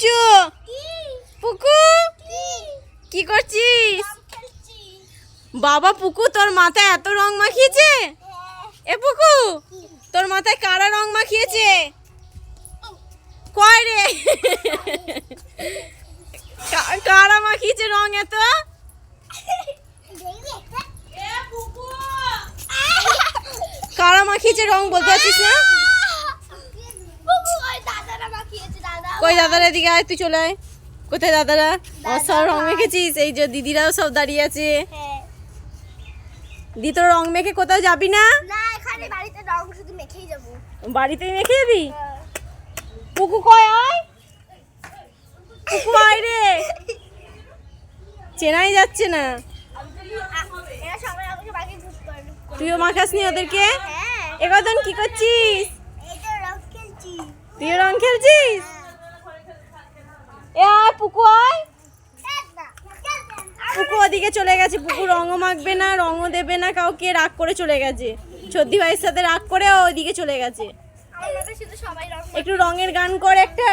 পুচু পুকু? কি করছিস? বাবা, পুকু, তোর মাথায় এত রং মাখিয়েছে? এ পুকু, তোর মাথায় কারা রং মাখিয়েছে? কয় রে? কারা মাখিয়েছে রং এত? কারা মাখিয়েছে রং বলতে পারছিস না? কই দাদারা এদিকে আয় তুই চলে আয়। কোথায় দাদারা? ও সব রং মেখেছিস? এই যে দিদিরাও সব দাঁড়িয়ে আছে। দি তোর রং মেখে কোথাও যাবি না? না এখানে বাড়িতে রং শুধু মেখেই যাব। বাড়িতেই মেখে যাবি? পুকু কয় আয়? পুকু আয় রে। চেনাই যাচ্ছে না। তুইও মাখাস নি ওদেরকে? হ্যাঁ। এগোদন কি করছিস? তুইও রং খেলছিস? পুকু আয় পুকু ওদিকে চলে গেছে। পুকু রঙও মাখবে না রঙও দেবে না কাউকে রাগ করে চলে গেছে। সর্দি ভাইয়ের সাথে রাগ করে ওদিকে চলে গেছে। একটু রঙের গান কর একটা।